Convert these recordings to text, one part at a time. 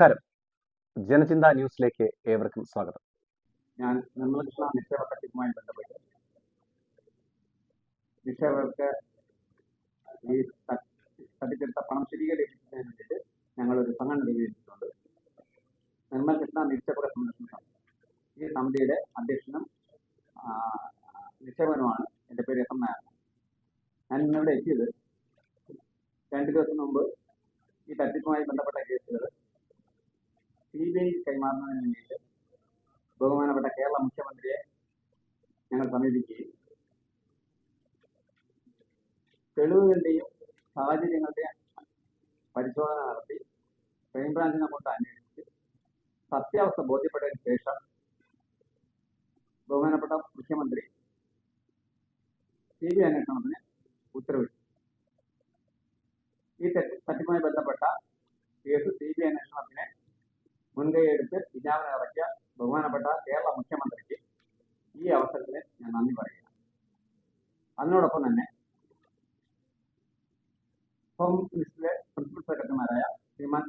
നമസ്കാരം. ജനചിന്ത ന്യൂസിലേക്ക് ഏവർക്കും സ്വാഗതം. ഞാൻ നിർമ്മലകൃഷ്ണ നിക്ഷേപ തട്ടിപ്പുമായി ബന്ധപ്പെട്ട് നിക്ഷേപകർക്ക് ഈ തട്ടിച്ചെടുത്ത പണം തിരികെ ലഭിക്കുന്നതിന് വേണ്ടിയിട്ട് ഞങ്ങളൊരു സംഘടന രൂപീകരിച്ചിട്ടുണ്ട്. നിർമ്മലകൃഷ്ണ നിക്ഷേപക സംരക്ഷണ സമിതി. ഈ സമിതിയുടെ അധ്യക്ഷനും നിക്ഷേപനുമാണ് എന്റെ പേര് എസ് എം നായർ. ഞാൻ ഇന്നിവിടെ എത്തിയത് രണ്ട് ദിവസം മുമ്പ് ഈ തട്ടിപ്പുമായി ബന്ധപ്പെട്ട കേസുകൾ സി ബി ഐ കൈമാറുന്നതിന് വേണ്ടിയിട്ട് ബഹുമാനപ്പെട്ട കേരള മുഖ്യമന്ത്രിയെ ഞങ്ങൾ സമീപിക്കുകയും തെളിവുകളുടെയും സാഹചര്യങ്ങളുടെയും പരിശോധന നടത്തി ക്രൈംബ്രാഞ്ചിനെ കൊണ്ട് അന്വേഷിച്ച് സത്യാവസ്ഥ ബോധ്യപ്പെട്ടതിന് ശേഷം ബഹുമാനപ്പെട്ട മുഖ്യമന്ത്രി സി ബി ഐ അന്വേഷണത്തിന് ഉത്തരവിട്ടു. ഈ തട്ടിപ്പുമായി ബന്ധപ്പെട്ട കേസ് സി ബി ഐ അന്വേഷണത്തിന് മുൻകൈയെടുത്ത് വിജ്ഞാപനം ഇറക്കിയ ബഹുമാനപ്പെട്ട കേരള മുഖ്യമന്ത്രിക്ക് ഈ അവസരത്തിൽ ഞാൻ നന്ദി പറയുകയാണ് അതിനോടൊപ്പം തന്നെ ഹോം മിനിസ്റ്ററിലെ പ്രിൻസിപ്പൽ സെക്രട്ടറിമാരായ ശ്രീമാൻ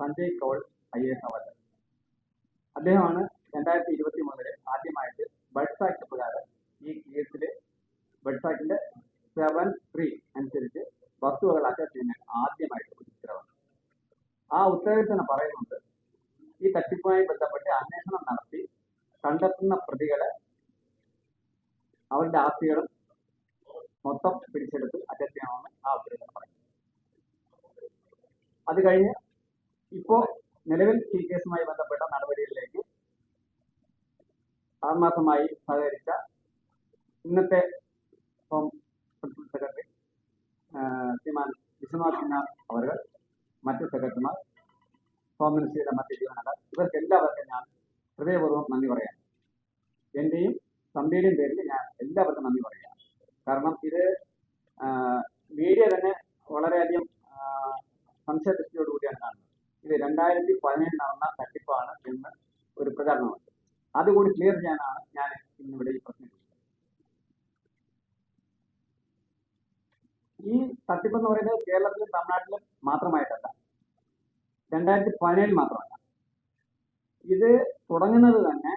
സഞ്ജയ് കൗൾ ഐ എസ് അവർ അദ്ദേഹമാണ് രണ്ടായിരത്തി ഇരുപത്തി മൂന്നിൽ ആദ്യമായിട്ട് ബഡ്സ് ആക്ട് പ്രകാരം ഈ കേസിൽ ബഡ്സ് ആക്ടിന്റെ സെവൻ ത്രീ അനുസരിച്ച് അറ്റാച്ച് ആദ്യമായിട്ട് ഒരു ഉത്തരവ്. ആ ഉത്തരവിൽ തന്നെ പറയുന്നുണ്ട് ഈ തട്ടിപ്പുമായി ബന്ധപ്പെട്ട് അന്വേഷണം നടത്തി കണ്ടെത്തുന്ന പ്രതികളെ അവരുടെ ആസ്തികളും മൊത്തം പിടിച്ചെടുത്ത് അറ്റസ്റ്റ് ചെയ്യണമെന്ന് ആ ഉത്തരവിൽ പറയുന്നു. അത് കഴിഞ്ഞ് ഇപ്പോ നിലവിൽ ഈ കേസുമായി ബന്ധപ്പെട്ട നടപടികളിലേക്ക് ആത്മാർത്ഥമായി സഹകരിച്ച ഇന്നത്തെ home principal secretary Shriman Vishwanath Sinha അവർ മറ്റ് സെക്രട്ടറിമാർ ഹോം മറ്റ് ജീവനക്കാർ ഇവർക്ക് എല്ലാവർക്കും ഞാൻ ഹൃദയപൂർവം നന്ദി പറയാം. എന്റെയും തമ്പിയുടെയും പേരിൽ ഞാൻ എല്ലാവർക്കും നന്ദി പറയാം. കാരണം ഇത് മീഡിയ തന്നെ വളരെയധികം ആ, സംശയദൃഷ്ടിയോടുകൂടിയാണ് കാണുന്നത്. ഇത് രണ്ടായിരത്തി പതിനേഴ് നടന്ന തട്ടിപ്പാണ് എന്ന് ഒരു പ്രചാരണമുണ്ട്. അതുകൂടി ക്ലിയർ ചെയ്യാനാണ് ഞാൻ ഇന്നിവിടെ ഈ പ്രശ്നം ഈ തട്ടിപ്പ് എന്ന് പറയുന്നത് കേരളത്തിലും തമിഴ്നാട്ടിലും മാത്രമായിട്ടല്ല. രണ്ടായിരത്തി പതിനേഴിൽ മാത്രമല്ല. ഇത് തുടങ്ങുന്നത് തന്നെ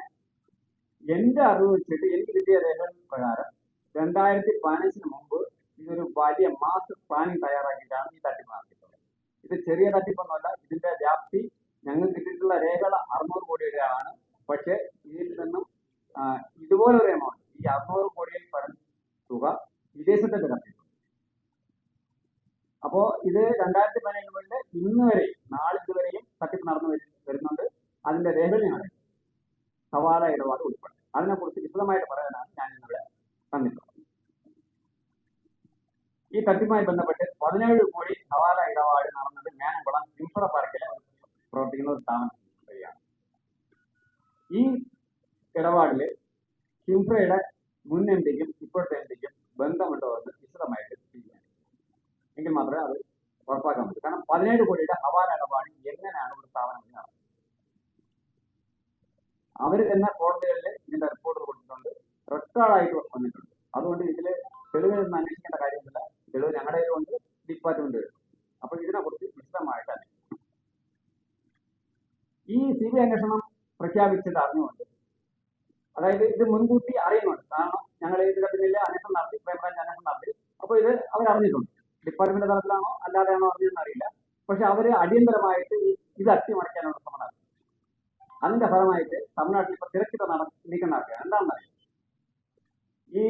എന്റെ അറിവ് വെച്ചിട്ട് എനിക്ക് കിട്ടിയ രേഖ പ്രകാരം രണ്ടായിരത്തി പതിനഞ്ചിന് മുമ്പ് ഇതൊരു വലിയ മാസ്റ്റർ പ്ലാനിങ് തയ്യാറാക്കിയിട്ടാണ് ഈ തട്ടിപ്പ് നടത്തിയിട്ടുള്ളത്. ഇത് ചെറിയ തട്ടിപ്പൊന്നുമല്ല ഇതിന്റെ വ്യാപ്തി ഞങ്ങൾക്ക് കിട്ടിയിട്ടുള്ള രേഖകൾ അറുന്നൂറ് കോടി രൂപയാണ് പക്ഷേ ഇതിൽ നിന്നും ഇതുപോലൊരു എമൗണ്ട് ഈ അറുന്നൂറ് കോടിയിൽ പരം തുക വിദേശത്തേക്ക് തട്ടിയിട്ടുണ്ട് അപ്പോ ഇത് രണ്ടായിരത്തി പതിനേഴ് ഇന്ന് വരെ നാളിതുവരെയും തട്ടിപ്പ് നടന്നു വരുന്നുണ്ട്. അതിന്റെ രേഖകളാണ് സവാല ഇടപാട് ഉൾപ്പെടെ. അതിനെക്കുറിച്ച് വിശദമായിട്ട് പറയാനാണ് ഞാൻ ഇന്നിവിടെ തന്നിട്ടുള്ളത്. ഈ തട്ടിപ്പുമായി ബന്ധപ്പെട്ട് പതിനേഴ് കോടി സവാല ഇടപാട് നടന്നത് മേനംകുളം ഇൻഫ്ര പാർക്കിലെ പ്രവർത്തിക്കുന്ന ഒരു സ്ഥാപനം ഈ ഇടപാടിൽ കിംഫ്രയുടെ മുൻ എം ഡിക്കും ഇപ്പോഴത്തെ എം ഡിക്കും ബന്ധമുണ്ടോ എന്ന് വിശദമായിട്ട് എങ്കിൽ മാത്രമേ അത് ഉറപ്പാക്കാൻ പറ്റൂ. കാരണം പതിനേഴ് കോടിയുടെ ഹവാല ഇടപാട് എങ്ങനെയാണ് ഒരു സ്ഥാപനം അവർ തന്നെ കോടതികളിൽ ഇതിന്റെ റിപ്പോർട്ട് കൊടുത്തിട്ടുണ്ട്. റെക്കോർഡായിട്ട് വന്നിട്ടുണ്ട്. അതുകൊണ്ട് ഇതിൽ നിന്ന് അന്വേഷിക്കേണ്ട കാര്യമില്ല തെളിവ് ഞങ്ങളുടെ കയ്യിലുണ്ട് ഡിപ്പാർട്ട്മെന്റ് അപ്പൊ ഇതിനെ കുറിച്ച് വിശദമായിട്ട് ഈ സി ബി അന്വേഷണം പ്രഖ്യാപിച്ചത് അറിഞ്ഞുകൊണ്ട് അതായത് ഇത് മുൻകൂട്ടി അറിയുന്നുണ്ട്. കാരണം ഞങ്ങൾ ഇതിന്റെ പിന്നിൽ അന്വേഷണം നടത്തി ക്രൈംബ്രാഞ്ച് അന്വേഷണം നടത്തി. അപ്പോൾ ഇത് അവർ അറിഞ്ഞിട്ടുണ്ട് ഡിപ്പാർട്ട്മെന്റ് തലത്തിലാണോ അല്ലാതെയാണോ അറിഞ്ഞതെന്ന് അറിയില്ല. പക്ഷെ അവർ അടിയന്തരമായിട്ട് ഇത് അട്ടിമറിക്കാനുള്ള ശ്രമം നടത്തി. അതിന്റെ ഫലമായിട്ട് തമിഴ്നാട്ടിൽ ഇപ്പൊ തിരക്കിട്ട നട നീക്കം നടക്കുകയാണ് എന്താണെന്ന് അറിയാം ഈ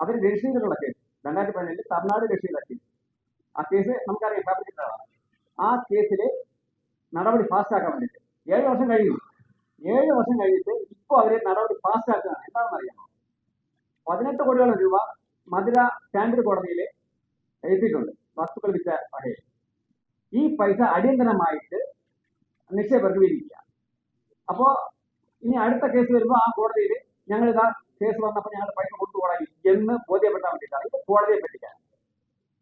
അവർ രക്ഷിച്ചിട്ടുള്ള കേസ് രണ്ടായിരത്തി പതിനേഴിൽ തമിഴ്നാട് രജിസ്റ്റർ കേസ് ആ കേസ് നമുക്കറിയാം ആ കേസിൽ നടപടി ഫാസ്റ്റ് ആക്കാൻ വേണ്ടിയിട്ട്. ഏഴ് വർഷം കഴിഞ്ഞു. ഏഴ് വർഷം കഴിഞ്ഞിട്ട് ഇപ്പൊ അവർ നടപടി ഫാസ്റ്റ് ആക്കുകയാണ് എന്താണെന്ന് അറിയാമോ പതിനെട്ട് കോടിയോളം രൂപ മധുര സ്റ്റാൻഡേർഡ് കോടതിയിൽ എഴുതിയിട്ടുണ്ട്. വസ്തുക്കൾ വിറ്റ വകയിൽ ഈ പൈസ അടിയന്തരമായിട്ട് നിക്ഷേപകർക്ക് വിധിക്കുക അപ്പോ ഇനി അടുത്ത കേസ് വരുമ്പോൾ ആ കോടതിയിൽ ഞങ്ങൾ ഇതാ കേസ് വന്നപ്പോൾ ഞങ്ങൾ പൈസ കൊണ്ടുപോകണം എന്ന് ബോധ്യപ്പെടാൻ വേണ്ടിയിട്ടാണ്. ഇത് കോടതിയെ പറ്റിക്കാൻ.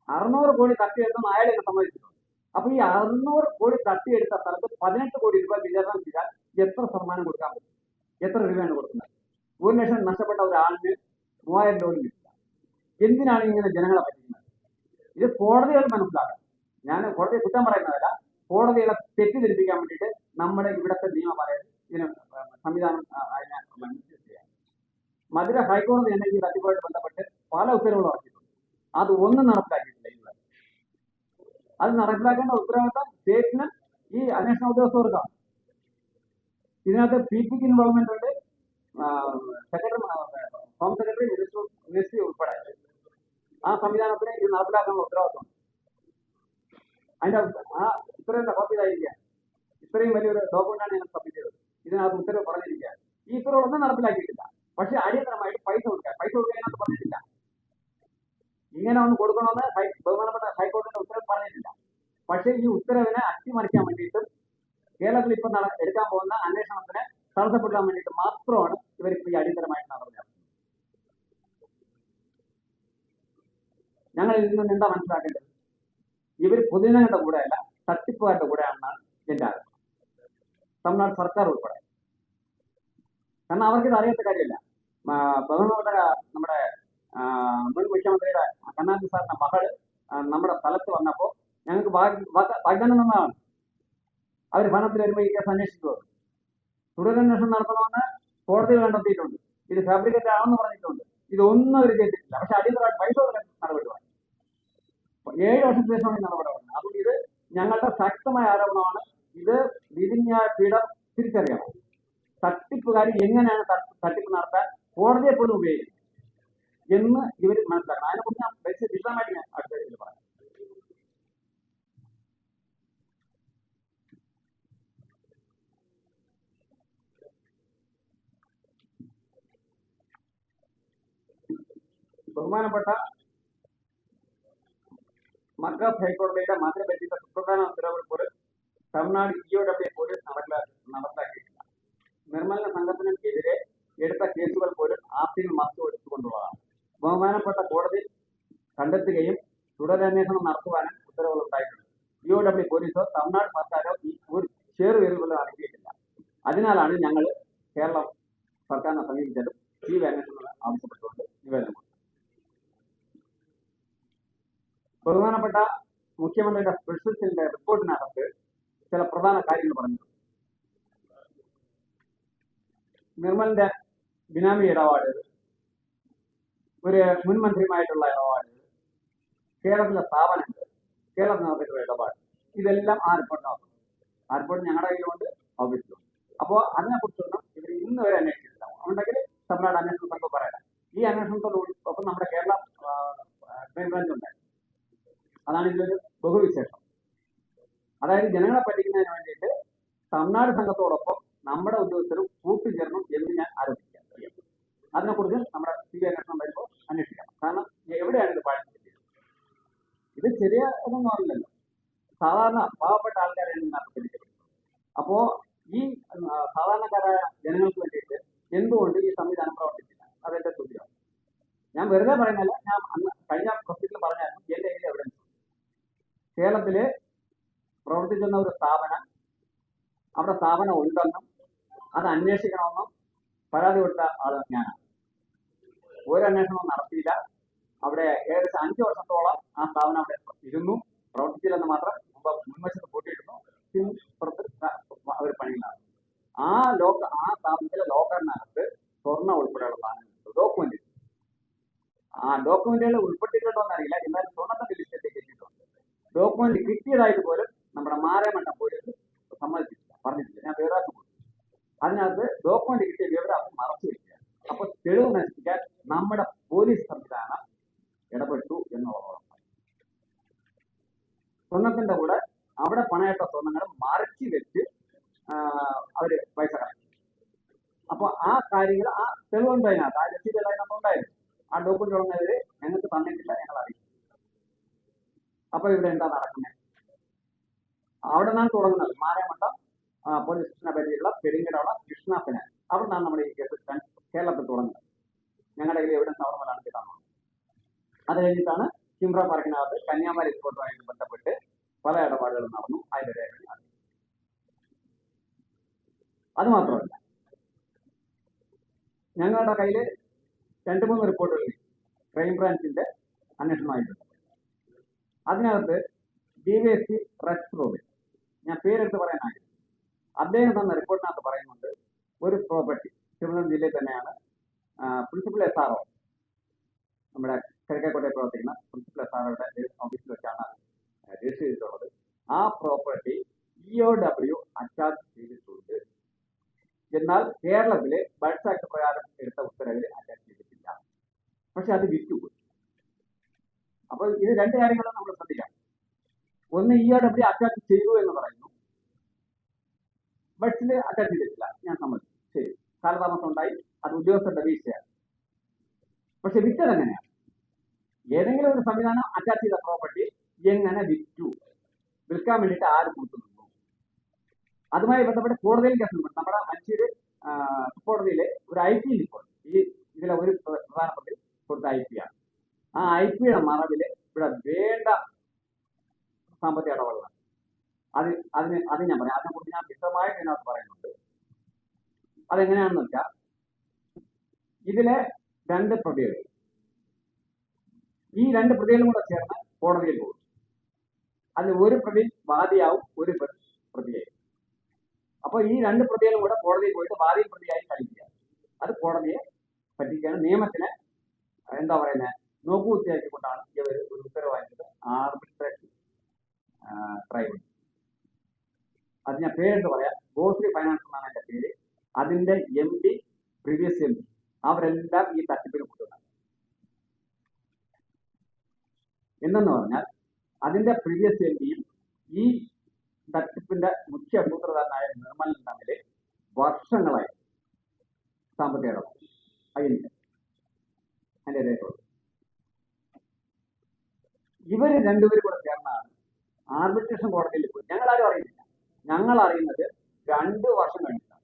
അറുന്നൂറ് കോടി തട്ടിയെടുത്തെന്ന് അയാളെ സമ്മതിച്ചിട്ടുണ്ട്. അപ്പൊ ഈ അറുന്നൂറ് കോടി തട്ടിയെടുത്ത സ്ഥലത്ത് പതിനെട്ട് കോടി രൂപ വിതരണം ചെയ്താൽ എത്ര ശതമാനം കൊടുക്കാൻ പറ്റും? എത്ര രൂപയാണ് കൊടുക്കുന്നത്? ഒരു ലക്ഷം നഷ്ടപ്പെട്ട ഒരാളിന് മൂവായിരം രൂപ കിട്ടില്ല. എന്തിനാണ് ഇങ്ങനെ ജനങ്ങളെ പറ്റിക്കുന്നത്? ഇത് കോടതികൾ മനസ്സിലാക്കണം. ഞാൻ കോടതിയെ കുറ്റം പറയുന്നതല്ല കോടതികളെ തെറ്റിദ്ധരിപ്പിക്കാൻ വേണ്ടിയിട്ട് നമ്മുടെ ഇവിടുത്തെ നിയമം പറയുന്നത് ഇതിന് സംവിധാനം അതിനെ മധുര ഹൈക്കോടതി തന്നെ ഈ തട്ടിപ്പുമായിട്ട് ബന്ധപ്പെട്ട് പല ഉത്തരവുകളും ഇറക്കിയിട്ടുണ്ട്. അത് ഒന്നും നടപ്പിലാക്കിയിട്ടില്ല ഇവിടെ അത് നടപ്പിലാക്കേണ്ട ഉത്തരവാദിത്തം സ്റ്റേറ്റിന് ഈ അന്വേഷണ ഉദ്യോഗസ്ഥർക്കാണ്. ഇതിനകത്ത് പി പിക്ക് ഇൻവോൾവ്മെന്റ് ഉണ്ട് secretary home secretary minister ministry ഉൾപ്പെടെ. ആ സംവിധാനത്തിന് ഇത് നടപ്പിലാക്കാനുള്ള ഉത്തരവാദിത്വം. അതിന്റെ ആ ഇത്രയും കോപ്പി ഇതായിരിക്കുക ഇത്രയും വലിയൊരു ഡോക്യുമെന്റാണ് ഞങ്ങൾ സബ്മിറ്റ് ചെയ്തത്. ഇതിനകത്ത് ഉത്തരവ് പറഞ്ഞിരിക്കുക. ഈ ഉത്തരവൊന്നും നടപ്പിലാക്കിയിട്ടില്ല. പക്ഷെ അടിയന്തരമായിട്ട് പൈസ കൊടുക്കുക. പൈസ കൊടുക്കുക അതിനകത്ത് പറഞ്ഞിട്ടില്ല. ഇങ്ങനെ ഒന്ന് കൊടുക്കണമെന്ന് ബഹുമാനപ്പെട്ട ഹൈക്കോടതിയുടെ ഉത്തരവ് പറഞ്ഞിട്ടില്ല. പക്ഷെ ഈ ഉത്തരവിനെ അട്ടിമറിക്കാൻ വേണ്ടിയിട്ടും കേരളത്തിൽ ഇപ്പം എടുക്കാൻ പോകുന്ന അന്വേഷണത്തിന് തടസ്സപ്പെടുത്താൻ വേണ്ടിയിട്ട് മാത്രമാണ് ഇവർ ഇപ്പോൾ ഈ അടിയന്തരമായിട്ട് നടപടി ഞങ്ങൾ ഇതിൽ നിന്ന് എന്താ മനസ്സിലാക്കേണ്ടത്? ഇവർ പൊതുജനങ്ങളുടെ കൂടെയല്ല തട്ടിപ്പുകാരുടെ കൂടെയാണെന്നാണ് എന്റെ ആഗ്രഹം തമിഴ്നാട് സർക്കാർ ഉൾപ്പെടെ. കാരണം അവർക്ക് ഇത് അറിയാത്ത കാര്യമില്ല. പ്രധാനപ്പെട്ട നമ്മുടെ മുൻ മുഖ്യമന്ത്രിയുടെ കരുണാനിധി സാറിന്റെ മകൾ ആ, നമ്മുടെ സ്ഥലത്ത് വന്നപ്പോൾ ഞങ്ങൾക്ക് വാഗ്- വാഗ്- വാഗ്ദാനം തന്നതാണ്. അവർ ഭരണത്തിൽ വരുമ്പോൾ ഈ കേസ് അന്വേഷിക്കുക തുടരന്വേഷണം നടത്തണമെന്ന് കോടതിയിൽ കണ്ടെത്തിയിട്ടുണ്ട്. ഇത് ഫാബ്രിക്കേറ്റ് ആണെന്ന് പറഞ്ഞിട്ടുണ്ട്. ഇതൊന്നും അവർ ചെയ്തിട്ടില്ല പക്ഷെ അടിയന്തരമായിട്ട് പൈസ നടപടി ഏഴ് വർഷത്തിന് ശേഷമാണ് ഈ നടപടി പറഞ്ഞത് അതുകൊണ്ട് ഇത് ഞങ്ങളുടെ ശക്തമായ ആരോപണമാണ്. ഇത് വിധിന്യായ പീഠം തിരിച്ചറിയണം. തട്ടിപ്പുകാർ എങ്ങനെയാണ് തട്ടി- തട്ടിപ്പ് നടത്താൻ കോടതിയെ പോലും ഉപയോഗിക്കുന്നത് എന്ന് ഇവർ മനസ്സിലാക്കണം. അതിനെക്കുറിച്ച് ഞാൻ വെച്ച് വിശദമായിട്ട് ഞാൻ അടുത്ത പറയാം. ബഹുമാനപ്പെട്ട മദ്രാസ് ഹൈക്കോടതിയുടെ മധുര ബെഞ്ചിന്റെ സുപ്രധാന ഉത്തരവുകൾ പോലും തമിഴ്നാട് ഇഒ ഡബ്ല്യു പോലീസ് നടപ്പിലാ- നടപ്പിലാക്കിയിട്ടില്ല നിർമ്മലന സംഘത്തിനെതിരെ എടുത്ത കേസുകൾ പോലും ആസ്തികൾ മറച്ചു എടുത്തുകൊണ്ടുള്ളതാണ് ബഹുമാനപ്പെട്ട കോടതി കണ്ടെത്തുകയും തുടരന്വേഷണം നടത്തുവാനും ഉത്തരവുകൾ ഉണ്ടായിട്ടുണ്ട്. ഇഒ ഡബ്ല്യു പോലീസോ തമിഴ്നാട് സർക്കാരോ ഈ ഒരു ചേറുപേരിൽ പോലും നടത്തിയിട്ടില്ല അതിനാലാണ് ഞങ്ങൾ കേരളം സർക്കാരിനെ സമീപിച്ചതും ഈ അന്വേഷണം ആവശ്യപ്പെട്ടുകൊണ്ട് നിവേദനം ബഹുമാനപ്പെട്ട മുഖ്യമന്ത്രിയുടെ സെല്ലിന്റെ റിപ്പോർട്ടിനകത്ത് ചില പ്രധാന കാര്യങ്ങൾ പറഞ്ഞു നിർമ്മലിന്റെ ബിനാമി ഇടപാട് ഒരു മുൻ മന്ത്രിയുമായിട്ടുള്ള ഇടപാട് കേരളത്തിലെ സ്ഥാപനങ്ങൾ കേരളത്തിൽ നടത്തിയിട്ടുള്ള ഇടപാട് ഇതെല്ലാം ആ റിപ്പോർട്ടിനകത്ത് ആ റിപ്പോർട്ട് ഞങ്ങളുടെ കയ്യിലുണ്ട് ഓഫീസിലുണ്ട് അപ്പോൾ അതിനെക്കുറിച്ചൊന്നും ഇവർ ഇന്ന് വരെ അന്വേഷിച്ചിട്ടില്ല. ഉണ്ടെങ്കിൽ തമിഴ്നാട് അന്വേഷണ പറയാം ഈ അന്വേഷണത്തോട് ഒപ്പം നമ്മുടെ കേരള ക്രൈംബ്രാഞ്ച് ഉണ്ട് അതാണ് ഇതിലൊരു ബഹുവിശേഷം. അതായത് ജനങ്ങളെ പറ്റിക്കുന്നതിന് വേണ്ടിയിട്ട് തമിഴ്നാട് സംഘത്തോടൊപ്പം നമ്മുടെ ഉദ്യോഗസ്ഥരും കൂട്ടുചേർന്നു എന്ന് ഞാൻ ആരോപിക്കാം അതിനെക്കുറിച്ച് നമ്മുടെ സി ബി അന്വേഷണം വരുമ്പോൾ അന്വേഷിക്കണം കാരണം എവിടെയാണ് ഇത് പാഴ്ച ഇത് ചെറിയ ഒന്നും അല്ലല്ലോ. സാധാരണ പാവപ്പെട്ട ആൾക്കാരെ പിടിച്ചത് അപ്പോ ഈ സാധാരണക്കാരായ ജനങ്ങൾക്ക് വേണ്ടിയിട്ട് എന്തുകൊണ്ട് ഈ സംവിധാനം പ്രവർത്തിക്കില്ല അതെന്റെ ചോദ്യമാണ്. ഞാൻ വെറുതെ പറയുന്നില്ല ഞാൻ അന്ന് കഴിഞ്ഞ പ്രൊസീജിയറിൽ പറഞ്ഞായിരുന്നു എന്റെ കയ്യിൽ എവിഡൻസ് കേരളത്തിൽ പ്രവർത്തിക്കുന്ന ഒരു സ്ഥാപനം അവിടെ സ്ഥാപനം ഉണ്ടെന്നും അത് അന്വേഷിക്കണമെന്നും പരാതി കൊടുത്ത ആൾ ഞാനാണ് ഒരു അന്വേഷണവും നടത്തിയില്ല. അവിടെ ഏകദേശം അഞ്ചു വർഷത്തോളം ആ സ്ഥാപനം അവിടെ ഇരുന്നു പ്രവർത്തിച്ചില്ലെന്ന് മാത്രം മുമ്പ് മുൻവശത്ത് പൂട്ടിയിരുന്നു. പുറത്ത് അവർ പണിയുന്നതാണ് ആ ലോക്ക ആ സ്ഥാപനത്തിലെ ലോക്കറിനകത്ത് സ്വർണ ഉൾപ്പെടെയുള്ള സാധനങ്ങൾ ഡോക്യുമെന്റ് ആ ഡോക്യുമെന്റുകൾ ഉൾപ്പെട്ടിട്ടുണ്ടോ എന്നറിയില്ല ലിസ്റ്റിലേക്ക് എത്തിയിട്ടുണ്ട് ഡോക്യുമെന്റ് കിട്ടിയതായിട്ട് പോലും നമ്മുടെ മാരമണ്ഡം പോലീസ് സമ്മതിച്ചിട്ടില്ല പറഞ്ഞിട്ടില്ല. ഞാൻ വേറെ അതിനകത്ത് ഡോക്യുമെന്റ് കിട്ടിയ വിവരം അവർ മറച്ചു വയ്ക്കുക അപ്പൊ തെളിവ് നശിപ്പിക്കാൻ നമ്മുടെ പോലീസ് സംവിധാനം ഇടപെട്ടു എന്നുള്ളതാണ് സ്വർണത്തിന്റെ കൂടെ അവിടെ പണയിട്ട സ്വർണങ്ങൾ മറച്ചു വെച്ച് അവർ പൈസ കളഞ്ഞു അപ്പൊ ആ കാര്യങ്ങൾ ആ തെളിവുണ്ടായിരുന്നു ആ രസീത് ഉണ്ടായിരുന്നു. ആ ഡോക്യുമെന്റ് ഉള്ളവര് ഞങ്ങൾക്ക് തന്നിട്ടില്ല ഞങ്ങൾ അറിയിച്ചു അപ്പൊ ഇവിടെ എന്താ നടക്കുന്നത് അവിടെ നിന്നാണ് തുടങ്ങുന്നത്. മാരമണ്ഡ പോലീസ് സ്റ്റേഷനെ പറ്റിയുള്ള കൃഷ്ണപ്പന്. അവിടെ നിന്നാണ് നമ്മുടെ ഈ കേസ് കേരളത്തിൽ തുടങ്ങുന്നത്. ഞങ്ങളുടെ കയ്യിൽ എവിടെ മുതലാണ് കിട്ടുന്നത് അത് കഴിഞ്ഞിട്ടാണ് കിംബ്ര പാർക്കിനകത്ത് കന്യാകുമാരി റിപ്പോർട്ടുമായിട്ട് ബന്ധപ്പെട്ട് പല ഇടപാടുകളും നടന്നു. അതിന്റെ രേഖകൾ നടന്നു. അത് മാത്രമല്ല ഞങ്ങളുടെ കയ്യിൽ രണ്ട് മൂന്ന് റിപ്പോർട്ടുകൾ ക്രൈംബ്രാഞ്ചിന്റെ അന്വേഷണമായിട്ടുണ്ട് അതിനകത്ത് D V S C Rex Robin ഞാൻ പേരെടുത്ത് പറയാനായി അദ്ദേഹം തന്ന റിപ്പോർട്ടിനകത്ത് പറയുന്നുണ്ട് ഒരു പ്രോപ്പർട്ടി തിരുവനന്തപുരം ജില്ലയിൽ തന്നെയാണ് പ്രിൻസിപ്പൽ എസ് ആർ നമ്മുടെ കിഴക്കേക്കോട്ടയിൽ പ്രവർത്തിക്കുന്ന പ്രിൻസിപ്പൽ എസ് ആർ ഓഫീസിൽ വെച്ചാണ് രജിസ്റ്റർ ചെയ്തിട്ടുള്ളത്. ആ property E O W attach ചെയ്തിട്ടുണ്ട്. എന്നാൽ കേരളത്തിലെ ബഡ്സ് ആക്ട് പ്രകാരം എടുത്ത ഉത്തരവിൽ അറ്റാച്ച് ചെയ്തിട്ടില്ല. പക്ഷെ അത് വിറ്റുപോയി. അപ്പോൾ ഇത് രണ്ട് കാര്യങ്ങളും നമ്മൾ ശ്രദ്ധിക്കാം ഒന്ന് ഇ ആർ ഡബ്ല്യു അറ്റാച്ച് ചെയ്തു എന്ന് പറയുന്നു. ബസ്സിൽ അറ്റാച്ച് ചെയ്തിട്ടില്ല. ഞാൻ സമ്മതിച്ചു. ശരി. കാലതാമസം ഉണ്ടായി. അത് ഉദ്യോഗസ്ഥരുടെ വീഴ്ചയാണ്. പക്ഷെ വിറ്റത് എങ്ങനെയാണ് ഏതെങ്കിലും ഒരു സംവിധാനം അറ്റാച്ച് ചെയ്ത പ്രോപ്പർട്ടി എങ്ങനെ വിറ്റു? വിൽക്കാൻ വേണ്ടിയിട്ട് ആര് കൂട്ടുന്നു അതുമായി ബന്ധപ്പെട്ട് കോടതിയിൽ കേസുണ്ട് നമ്മുടെ മറ്റൊരു കോടതിയിലെ ഒരു ഐ പി ഇപ്പോൾ ഈ ഇതിലെ ഒരു പ്രധാനപ്പെട്ട കൊടുത്ത ഐ പി ആണ്. ആ ഐ പിയുടെ മറവിൽ ഇവിടെ വേണ്ട സാമ്പത്തിക ഇടപെടലാണ് അത് അതിന് അത് ഞാൻ പറയാം. അതിനെക്കുറിച്ച് ഞാൻ വിശദമായിട്ട് ഇതിനകത്ത് പറയുന്നുണ്ട്. അതെങ്ങനെയാണെന്ന് വെച്ചാൽ ഇതിലെ രണ്ട് പ്രതികൾ ഈ രണ്ട് പ്രതികളും കൂടെ ചേർന്ന് കോടതിയിൽ പോകും. അതിൽ ഒരു പ്രതി വാദിയാവും ഒരു പ്രതി പ്രതിയായി. അപ്പോൾ ഈ രണ്ട് പ്രതികളും കൂടെ കോടതിയിൽ പോയിട്ട് വാദിയും പ്രതിയായി കളിക്കുക. അത് കോടതിയെ പറ്റിക്കാണ് നിയമത്തിന് എന്താ പറയുന്നത് നോക്കുകുത്തിയാക്കിക്കൊണ്ടാണ് ഇവർ ഒരു ഉത്തരവാദിത്തത് ആർബിട്രേഷൻ ട്രൈബ്യൂണൽ അത് ഞാൻ പേരെടുത്ത് പറയാം. ഗോശ്രീ ഫൈനാൻസ് എന്നാണ് എന്റെ പേര്. അതിന്റെ M D previous M D അവരെല്ലാം ഈ തട്ടിപ്പിന് കൊണ്ടുവന്നു എന്നെന്ന് പറഞ്ഞാൽ അതിന്റെ പ്രീവിയസ് എം ഡിയും ഈ തട്ടിപ്പിന്റെ മുഖ്യ സൂത്രധാരനായ നിർമ്മലും തമ്മിൽ വർഷങ്ങളായി സാമ്പത്തിക ഇടപാട്. അതിന്റെ അതിന്റെ രേഖകൾ ഇവർ രണ്ടുപേരും കൂടെ ചേർന്നാണ് ആർബിട്രേഷൻ കോടതിയിൽ പോയി. ഞങ്ങൾ ആരും അറിയുന്നില്ല. ഞങ്ങൾ അറിയുന്നത് രണ്ട് വർഷം കഴിഞ്ഞിട്ടാണ്.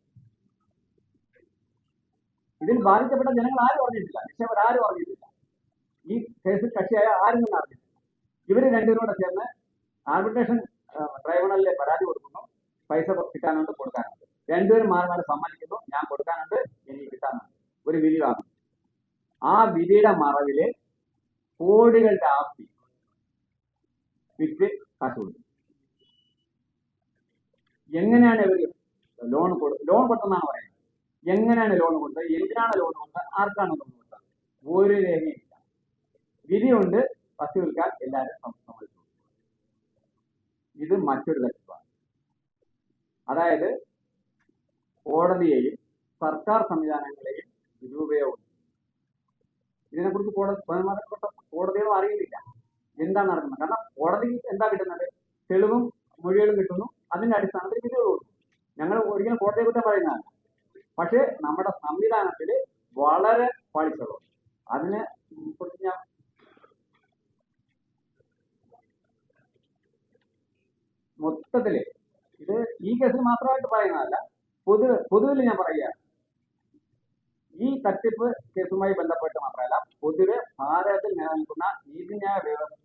ഇതിൽ ബാധിക്കപ്പെട്ട ജനങ്ങൾ ആരും അറിഞ്ഞിട്ടില്ല. നിക്ഷേപർ ആരും അറിഞ്ഞിട്ടില്ല. ഈ കേസ് കക്ഷിയായ ആരും തന്നെ അറിഞ്ഞിട്ടില്ല. ഇവർ രണ്ടുപേരും കൂടെ ചേർന്ന് ആർബിട്രേഷൻ ട്രൈബ്യൂണലിലെ പരാതി കൊടുക്കുന്നു. പൈസ കിട്ടാനുണ്ട് കൊടുക്കാനുണ്ട്. രണ്ടുപേരും മാറി മാറി ഞാൻ കൊടുക്കാനുണ്ട് എനിക്ക് കിട്ടാനുണ്ട്. ഒരു വിധി വാങ്ങും ആ വിധിയുടെ മറവിൽ കോടികളുടെ ആസ്തി വിറ്റ് കാശ് കൊടുക്കും എങ്ങനെയാണ് ഇവർ ലോൺ ലോൺ കൊടുത്തെന്നാണ് പറയുന്നത്. എങ്ങനെയാണ് ലോൺ കൊടുത്തത്? എന്തിനാണ് ലോൺ കൊടുത്തത്? ആർക്കാണ് ലോൺ കൊടുത്തത്? ഒരു രേഖയില്ല വിധിയുണ്ട് വിൽക്കാൻ എല്ലാവരും സമ്മതിച്ചു. ഇത് മറ്റൊരു തട്ടിപ്പാണ് അതായത് കോടതിയെയും സർക്കാർ സംവിധാനങ്ങളെയും ദുരുപയോഗം. ഇതിനെക്കുറിച്ച് കോടതി കോടതികളും അറിയുന്നില്ല. എന്താണ് നടക്കുന്നത്? കാരണം കോടതിക്ക് എന്താ കിട്ടുന്നത്? തെളിവും മൊഴികളും കിട്ടുന്നു. അതിന്റെ അടിസ്ഥാനത്തിൽ വിധികൾ കൊടുക്കും ഞങ്ങൾ ഒരിക്കലും കോടതിയെ കുറ്റം പറയുന്നതല്ല. പക്ഷേ നമ്മുടെ സംവിധാനത്തിൽ വളരെ പാളിച്ചകളുണ്ട് അതിന് ഞാൻ മൊത്തത്തിൽ ഇത് ഈ കേസിൽ മാത്രമായിട്ട് പറയുന്നതല്ല. പൊതു പൊതുവിൽ ഞാൻ പറയുക ഈ തട്ടിപ്പ് കേസുമായി ബന്ധപ്പെട്ട് മാത്രമല്ല പൊതുവെ ഭാരതത്തിൽ നിലനിൽക്കുന്ന നീതിന്യായ വ്യവസ്ഥയിൽ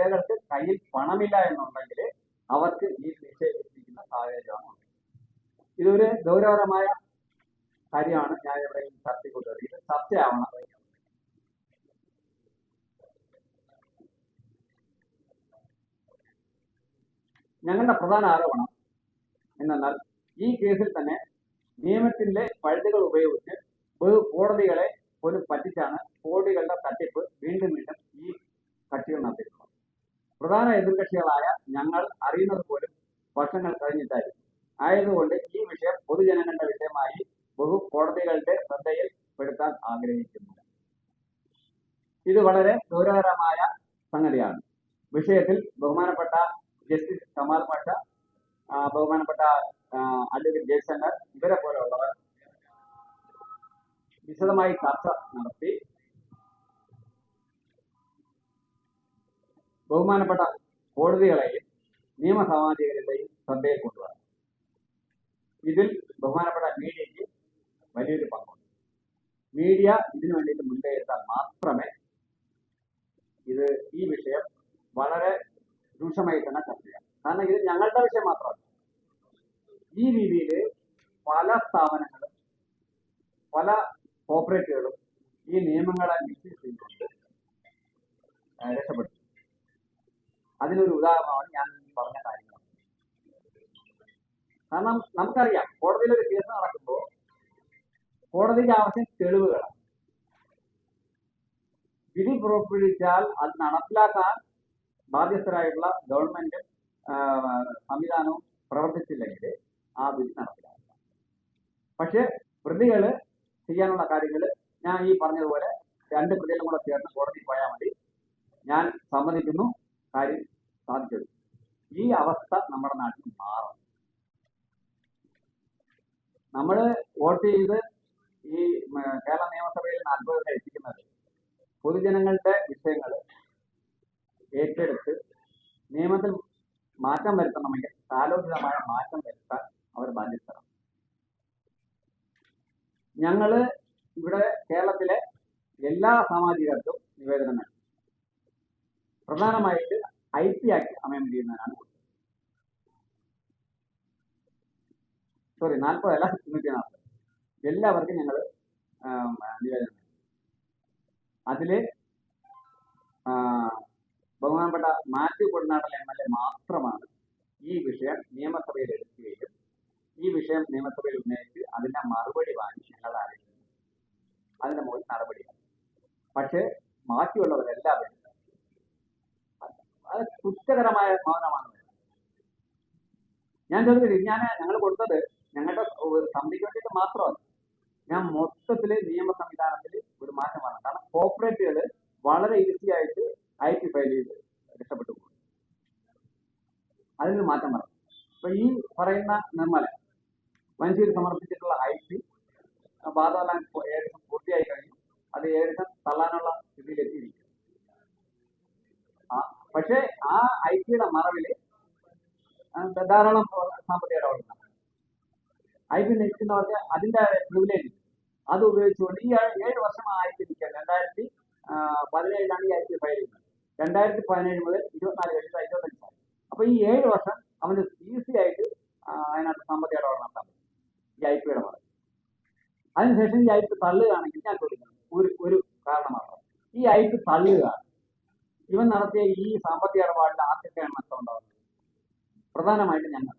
ഇരകൾക്ക് കയ്യിൽ പണമില്ല എന്നുണ്ടെങ്കിൽ അവർക്ക് ഈ എത്തിക്കുന്ന സാഹചര്യമാണ് ഇതൊരു ഗൗരവകരമായ കാര്യമാണ് ഞാൻ ഇവിടെ ഈ ചർച്ചയ്ക്ക് കൊണ്ടുവരുന്നത്. ഇത് ചർച്ചയാവണം. ഞങ്ങളുടെ പ്രധാന ആരോപണം എന്നാൽ ഈ കേസിൽ തന്നെ നിയമത്തിന്റെ പഴുതുകൾ ഉപയോഗിച്ച് ഒരു കോടതികളെ പോലും പറ്റിച്ചാണ് കോടികളുടെ തട്ടിപ്പ് വീണ്ടും വീണ്ടും ഈ കക്ഷികൾ നടത്തിയിട്ടുള്ളത് പ്രധാന എതിർകക്ഷികളായ ഞങ്ങൾ അറിയുന്നത് പോലും വർഷങ്ങൾ കഴിഞ്ഞിട്ടായിരുന്നു ആയതുകൊണ്ട് ഈ വിഷയം പൊതുജനങ്ങളുടെ വിഷയമായി ബഹു കോടതികളുടെ ശ്രദ്ധയിൽ പെടുത്താൻ ആഗ്രഹിക്കുന്നു. ഇത് വളരെ ഗൗരവകരമായ സംഗതിയാണ്. വിഷയത്തിൽ ബഹുമാനപ്പെട്ട ജസ്റ്റിസ് കമാൽ പാഷ ബഹുമാനപ്പെട്ട അഡ്വക്കേറ്റ് ജയശങ്കർ ഇവരെ പോലെയുള്ളവർ വിശദമായി ചർച്ച നടത്തി ബഹുമാനപ്പെട്ട കോടതികളെയും നിയമസാമാജികരുടെയും ശ്രദ്ധയിൽ കൊണ്ടുവരണം. ഇതിൽ ബഹുമാനപ്പെട്ട മീഡിയയ്ക്ക് വലിയൊരു പങ്കുണ്ട്. മീഡിയ ഇതിനു വേണ്ടിയിട്ട് മുൻകൈ മാത്രമേ ഇത് ഈ വിഷയം വളരെ രൂക്ഷമായി തന്നെ ചർച്ച ചെയ്യാം കാരണം ഇത് ഞങ്ങളുടെ വിഷയം മാത്രമല്ല. ഈ രീതിയിൽ പല സ്ഥാപനങ്ങളും പല കോപ്പറേറ്റുകളും ഈ നിയമങ്ങളെ മിസ്യൂസ് ചെയ്തുകൊണ്ട് രക്ഷപ്പെട്ടു അതിനൊരു ഉദാഹരണമാണ് ഞാൻ പറഞ്ഞ കാര്യങ്ങൾ. കാരണം നമുക്കറിയാം കോടതിയിൽ ഒരു കേസ് നടക്കുമ്പോൾ കോടതിക്ക് ആവശ്യം തെളിവുകളാണ്. വിധി പുറപ്പെടുവിച്ചാൽ അത് നടപ്പിലാക്കാൻ ബാധ്യസ്ഥരായിട്ടുള്ള ഗവൺമെന്റും സംവിധാനവും പ്രവർത്തിച്ചില്ലെങ്കിൽ ആ വിധി നടപ്പിലാക്കില്ല പക്ഷെ പ്രതികൾ ചെയ്യാനുള്ള കാര്യങ്ങൾ ഞാൻ ഈ പറഞ്ഞതുപോലെ രണ്ട് പ്രതികളും കൂടെ ചേർന്ന് കോടതി പോയാൽ മതി. ഞാൻ സമ്മതിക്കുന്നു. കാര്യം സാധിച്ചത് ഈ അവസ്ഥ നമ്മുടെ നാട്ടിൽ മാറും. നമ്മൾ വോട്ട് ചെയ്ത് ഈ കേരള നിയമസഭയിൽ നാൽപ്പത് എത്തിക്കുന്നത് പൊതുജനങ്ങളുടെ വിഷയങ്ങൾ ഏറ്റെടുത്ത് നിയമത്തിൽ മാറ്റം വരുത്തണമെങ്കിൽ കാലോചിതമായ മാറ്റം വരുത്താൻ അവർ ബാധ്യസ്ഥരാണ്. ഞങ്ങൾ ഇവിടെ കേരളത്തിലെ എല്ലാ സാമാജികർക്കും നിവേദനം നൽകി പ്രധാനമായിട്ട് ഐ പി ആക്ട് അമെൻഡ് ചെയ്യുന്നതിനാണ് സോറി നാൽപ്പതല്ല തൊണ്ണൂറ്റി നാൽപ്പത് എല്ലാവർക്കും ഞങ്ങൾ നിവേദനം. ആ, ബഹുമാനപ്പെട്ട മാത്യു കൊടുനാടൽ എം എൽ എ മാത്രമാണ് ഈ വിഷയം നിയമസഭയിൽ എടുക്കുകയും ഈ വിഷയം നിയമസഭയിൽ ഉന്നയിച്ച് അതിന്റെ മറുപടി വാങ്ങി ഞങ്ങൾ അറിയിക്കുന്നു. അതിന്റെ മുകളിൽ നടപടിയാണ്. പക്ഷേ ബാക്കിയുള്ളവരെല്ലാവരും അത് കുറ്റകരമായ മൗനമാണ് ഞാൻ ചോദിക്കട്ടെ ഞാൻ ഞങ്ങൾ കൊടുത്തത് ഞങ്ങളുടെ സമിതിക്ക് വേണ്ടിയിട്ട് മാത്രമല്ല. ഞാൻ മൊത്തത്തിൽ നിയമ സംവിധാനത്തിൽ ഒരു മാറ്റം വരണം കാരണം കോപ്പറേറ്റുകൾ വളരെ ഈസി ആയിട്ട് ഐ ടി ഫയൽ ചെയ്ത് രക്ഷപ്പെട്ടു പോകും. അതിനൊരു മാറ്റം വരണം അപ്പൊ ഈ പറയുന്ന നിർമ്മല വഞ്ചിയിൽ സമർപ്പിച്ചിട്ടുള്ള ഐ ടി ബാധമെല്ലാം ഏകദേശം പൂർത്തിയായി കഴിഞ്ഞു. അത് ഏകദേശം തള്ളാനുള്ള സ്ഥിതിയിലെത്തിയിരിക്കും പക്ഷേ ആ ഐ ടിയുടെ മറവിൽ ധാരാളം സാമ്പത്തിക ഇടപെടലാണ് ഐ പി നിൽക്കുന്നവർക്ക് അതിന്റെ പ്രിവിലേജ് അത് ഉപയോഗിച്ചുകൊണ്ട് ഈ ഏഴ് വർഷം ആ ഐ പി നിൽക്കുക രണ്ടായിരത്തി പതിനേഴിലാണ് ഈ ഐ പി ഫയൽ ചെയ്യുന്നത്. രണ്ടായിരത്തി പതിനേഴ് മുതൽ ഇരുപത്തിനാല് കഴിഞ്ഞിട്ട് ഇരുപത്തഞ്ചായി. അപ്പൊ ഈ ഏഴ് വർഷം അവന് ഈസി ആയിട്ട് അതിനകത്ത് സാമ്പത്തിക ഇടപാട് നടത്താൻ പറ്റും. ഈ ഐ പിയുടെ മറവ് അതിനുശേഷം ഈ ഐ പി തള്ളുകയാണെങ്കിൽ ഞാൻ ചോദിക്കണം ഒരു ഒരു കാരണം മാത്രം ഈ ഐ പി തള്ളുക ഇവൻ നടത്തിയ ഈ സാമ്പത്തിക ഇടപാടിൽ ആർക്കൊക്കെയാണ് നഷ്ടം ഉണ്ടാവുന്നത് പ്രധാനമായിട്ട് ഞങ്ങൾ.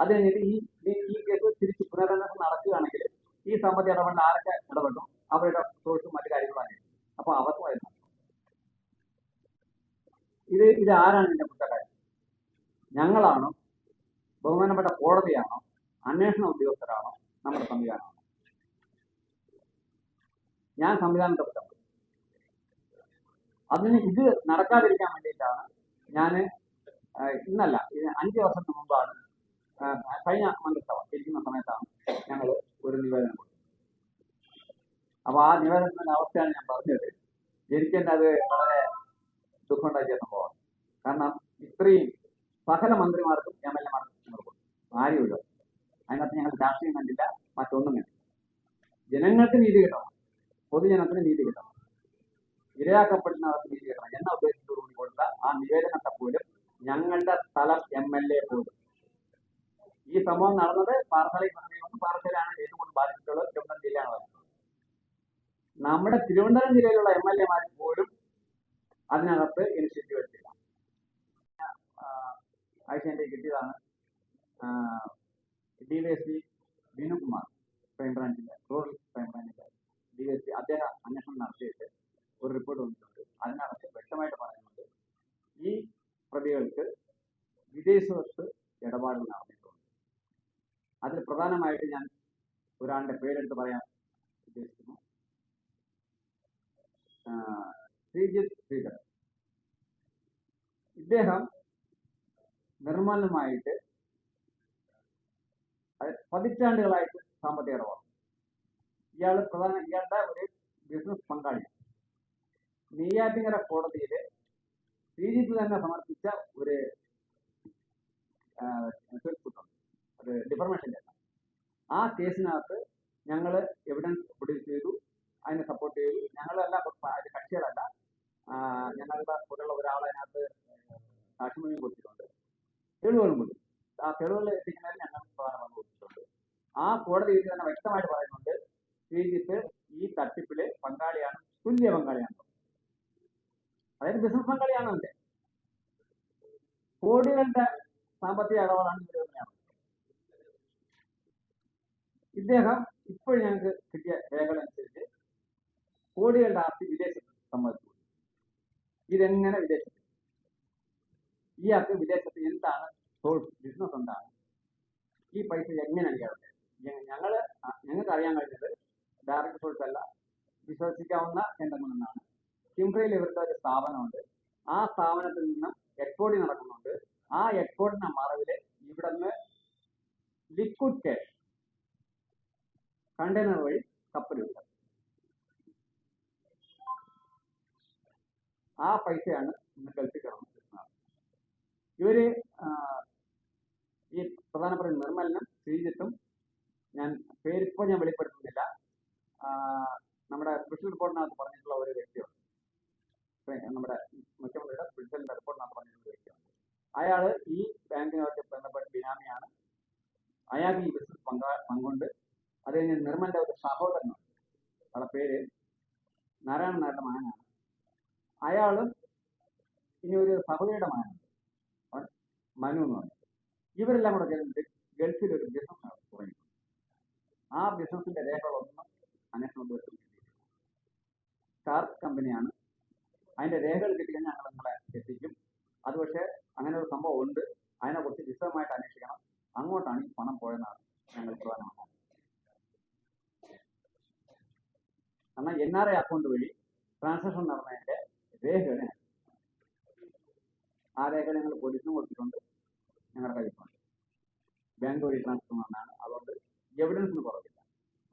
അത് കഴിഞ്ഞിട്ട് ഈ ഈ- കേസ് തിരിച്ച് പുനരന്വേഷണം നടക്കുകയാണെങ്കിൽ ഈ സാമ്പത്തിക ഇടപാടിൽ ആരൊക്കെ ഇടപെട്ടു? അവരുടെ സോഴ്സും മറ്റു കാര്യങ്ങളും അപ്പൊ അവർക്ക് വരുന്നു ഇത് ഇത് ആരാണ് ഇതിന്റെ കുറ്റക്കാരൻ? ഞങ്ങളാണോ? ബഹുമാനപ്പെട്ട കോടതിയാണോ? അന്വേഷണ ഉദ്യോഗസ്ഥരാണോ? നമ്മുടെ സംവിധാനമാണോ? ഞാൻ സംവിധാനത്തെ കുറ്റം. അതിന് ഇത് നടക്കാതിരിക്കാൻ വേണ്ടിയിട്ടാണ് ഞാൻ ഇന്നല്ല അഞ്ച് വർഷത്തിന് മുമ്പാണ് കഴിഞ്ഞ മന്ത്രിസഭ ഇരിക്കുന്ന സമയത്താണ് ഞങ്ങൾ ഒരു നിവേദനം കൊടുത്തത്. അപ്പൊ ആ നിവേദനത്തിന്റെ അവസ്ഥയാണ് ഞാൻ പറഞ്ഞത്. തന്നെ അത് വളരെ ദുഃഖമുണ്ടാക്കിയ സംഭവമാണ്. കാരണം ഇത്രയും സകല മന്ത്രിമാർക്കും എം എൽ എമാർക്കും കൊടുക്കും ആരുമില്ല. അതിനകത്ത് ഞങ്ങൾ രാഷ്ട്രീയം കണ്ടില്ല മറ്റൊന്നും കണ്ടില്ല. ജനങ്ങൾക്ക് നീതി കിട്ടണം. പൊതുജനത്തിന് നീതി കിട്ടണം. ഇരയാക്കപ്പെടുന്നവർക്ക് നീതി കിട്ടണം എന്ന ഉദ്ദേശത്തോടുകൂടി കൊടുത്ത ആ നിവേദനത്തെ പോലും ഞങ്ങളുടെ സ്ഥലം എം എൽ എ പോലും. ഈ സംഭവം നടന്നത് പാറശാലയ്ക്ക് സമീപം പാറശാലയാണ് ഏറ്റവും കൂടുതൽ ബാധിച്ചിട്ടുള്ളത്? തിരുവനന്തപുരം ജില്ലയാണ് ബാധിച്ചത് നമ്മുടെ തിരുവനന്തപുരം ജില്ലയിലുള്ള എം എൽ എമാർ പോലും അതിനകത്ത് ഇനിഷ്യേറ്റീവ് എടുത്തില്ല. ആഴ്ച എന്റെ കിട്ടിയതാണ്. ഡി വൈ പി വിനുകുമാർ ക്രൈംബ്രാഞ്ചിന്റെ റൂറൽ ക്രൈംബ്രാഞ്ചിന്റെ ഡി വൈ പി അദ്ദേഹം അന്വേഷണം നടത്തിയിട്ട് ഒരു റിപ്പോർട്ട് വന്നിട്ടുണ്ട്. അതിനകത്ത് വ്യക്തമായിട്ട് പറയുന്നുണ്ട് ഈ പ്രതികൾക്ക് വിദേശത്ത് ഇടപാടുകൾ നടന്നിട്ടുണ്ട്. അതിൽ പ്രധാനമായിട്ട് ഞാൻ ഒരാളുടെ പേരെടുത്ത് പറയാൻ ഉദ്ദേശിക്കുന്നു. ശ്രീജിത്ത് ശ്രീധർ ഇദ്ദേഹം നിർമ്മലമായിട്ട് പതിറ്റാണ്ടുകളായിട്ട് സാമ്പത്തിക ഇടപാട്. ഇയാൾ പ്രധാന ഇയാളുടെ ഒരു ബിസിനസ് പങ്കാളി നെയ്യാറ്റിങ്കര കോടതിയിൽ ശ്രീജിത്ത് തന്നെ സമർപ്പിച്ച ഒരു ഉണ്ട് അത് ഡിഫർമേഷന്റെ ആ കേസിനകത്ത് ഞങ്ങൾ എവിഡൻസ് പ്രൊഡ്യൂസ് ചെയ്തു അതിനെ സപ്പോർട്ട് ചെയ്തു. ഞങ്ങളല്ല കക്ഷികളല്ല. ഞങ്ങളുടെ കൂടെയുള്ള ഒരാൾ അതിനകത്ത് സാക്ഷിമൊഴിയും കൊടുത്തിട്ടുണ്ട്. തെളിവുകളും കൊടുത്തു. ആ തെളിവുകൾ എത്തിക്കുന്നതിൽ ഞങ്ങൾ പ്രധാന പങ്ക് കൊടുത്തിട്ടുണ്ട്. ആ കോടതി തന്നെ വ്യക്തമായിട്ട് പറയുന്നുണ്ട് ശ്രീജിത്ത് ഈ തട്ടിപ്പിൽ പങ്കാളിയാണ് തുല്യ പങ്കാളിയാണ്. അതായത് ബിസിനസ് പങ്കാളിയാണ് അവന്റെ കോടികളുടെ സാമ്പത്തിക ഇടപാടാണ് ഇദ്ദേഹം ഇപ്പോൾ ഞങ്ങൾക്ക് കിട്ടിയ രേഖകളനുസരിച്ച് കോടികളുടെ ആസ്തി വിദേശത്ത് സമ്മതിച്ചു ഇതെങ്ങനെ വിദേശത്ത്? ആസ്തി വിദേശത്ത് എന്താണ്? സോഴ്സ് ബിസിനസ് എന്താണ്? ഈ പൈസ എങ്ങനെയാണ് ഇയാളുടെ ഞങ്ങൾ ഞങ്ങൾക്ക് അറിയാൻ കഴിഞ്ഞത് ഡയറക്റ്റ് സോഴ്സ് അല്ല വിശ്വസിക്കാവുന്ന കേന്ദ്രങ്ങളിൽ നിന്നാണ് കിംഫ്രയിൽ ഇവരുടെ ഒരു സ്ഥാപനമുണ്ട്. ആ സ്ഥാപനത്തിൽ നിന്ന് എക്സ്പോർട്ട് നടക്കുന്നുണ്ട്. ആ എക്സ്പോർട്ടിന്റെ മറവിൽ ഇവിടുന്ന് ലിക്വിഡ് ക്യാഷ് കണ്ടെയ്നർ വഴി കപ്പൽ വിട്ടത് ആ പൈസയാണ് ഇന്ന് ഗൾഫിൽ കിടന്നത് ഇവർ ഈ പ്രധാനപ്പെട്ട നിർമ്മലിനും ശ്രീജിത്തും ഞാൻ പേരിപ്പോ ഞാൻ വെളിപ്പെടുത്തുന്നില്ല. നമ്മുടെ സ്പെഷ്യൽ റിപ്പോർട്ടിനകത്ത് പറഞ്ഞിട്ടുള്ള ഒരു വ്യക്തിയുണ്ട്. നമ്മുടെ മുഖ്യമന്ത്രിയുടെ സ്പെഷ്യൽ റിപ്പോർട്ട് പറഞ്ഞിട്ടുള്ള ഒരു വ്യക്തിയുണ്ട് അയാൾ ഈ ബാങ്കിനൊക്കെ ബന്ധപ്പെട്ട ബിനാമിയാണ്. അയാൾക്ക് ഈ ബിസിനസ് പങ്കാ പങ്കുണ്ട്. അത് കഴിഞ്ഞ് നിർമ്മലിന്റെ ഒരു സഹോദരനുണ്ട്. അയാളുടെ പേര് നാരായണ നായരുടെ മകനാണ്. അയാളും ഇനി ഒരു സഹോദരിയുടെ മകനുണ്ട്. മനു എന്ന് പറഞ്ഞു ഇവരെല്ലാം കൂടെ ചേർന്നിട്ട് ഗൾഫിൽ ഒരു ബിസിനസ് തുടങ്ങി ആ ബിസിനസിന്റെ രേഖകളൊന്നും അന്വേഷണം സ്റ്റാർ കമ്പനിയാണ് അതിന്റെ രേഖകൾ കിട്ടിയാൽ ഞങ്ങൾ നിങ്ങളെ എത്തിക്കും അത് പക്ഷേ അങ്ങനെ ഒരു സംഭവം ഉണ്ട്. അതിനെക്കുറിച്ച് വിശദമായിട്ട് അന്വേഷിക്കണം. അങ്ങോട്ടാണ് ഈ പണം പോയെന്നാണ് ഞങ്ങൾ പ്രധാനമാണ് കാരണം എൻ ആർ ഐ അക്കൗണ്ട് വഴി ട്രാൻസാക്ഷൻ നടന്നതിന്റെ രേഖകൾ ആ രേഖ ഞങ്ങൾ പോലീസിനും കൊടുത്തിട്ടുണ്ട്. ഞങ്ങളുടെ കയ്യിലുണ്ട്. ബാങ്ക് വഴി ട്രാൻസ്ഫർ നടന്നാണ് അതുകൊണ്ട് എവിഡൻസിന് കുറവില്ല.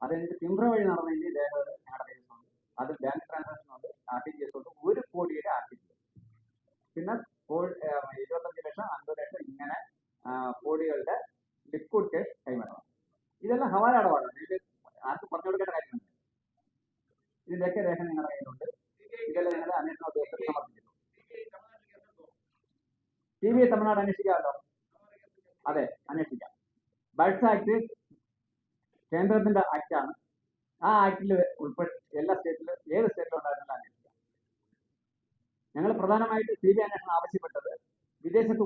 അതെനിക്ക് തിമ്പ്ര വഴി നടന്നതിന്റെ രേഖകൾ ഞങ്ങളുടെ അത് ബാങ്ക് ട്രാൻസാക്ഷൻ ഉണ്ട് ആർ ടി ജി എസ് ഉണ്ട് ഒരു കോടിയുടെ ആർ ടി ജി എസ് പിന്നെ ഇരുപത്തഞ്ച് ലക്ഷം അൻപത് ലക്ഷം ഇങ്ങനെ കോടികളുടെ ലിക്വിഡ് കേസ് കൈമാറണം ഇതെല്ലാം ഹവാല അടവാണ്. ഇത് ആർക്കും പറഞ്ഞു കൊടുക്കേണ്ട കാര്യമില്ല. ഇതിന്റെയൊക്കെ രേഖ നിങ്ങളുടെ കയ്യിലുണ്ട്. ഇതെല്ലാം നിങ്ങൾ അന്വേഷണ ഉദ്യോഗസ്ഥർ സമർപ്പിച്ചിട്ടുണ്ട് ടി വി തമിഴ്നാട് അന്വേഷിക്കാമല്ലോ? അതെ അന്വേഷിക്കാം. ബഡ്സ് ആക്ട് കേന്ദ്രത്തിന്റെ ആക്ടാണ് ആ ആക്ടിൽ പ്രധാനമായിട്ട് സി ബി അന്വേഷണം ആവശ്യപ്പെട്ടത് വിദേശത്ത്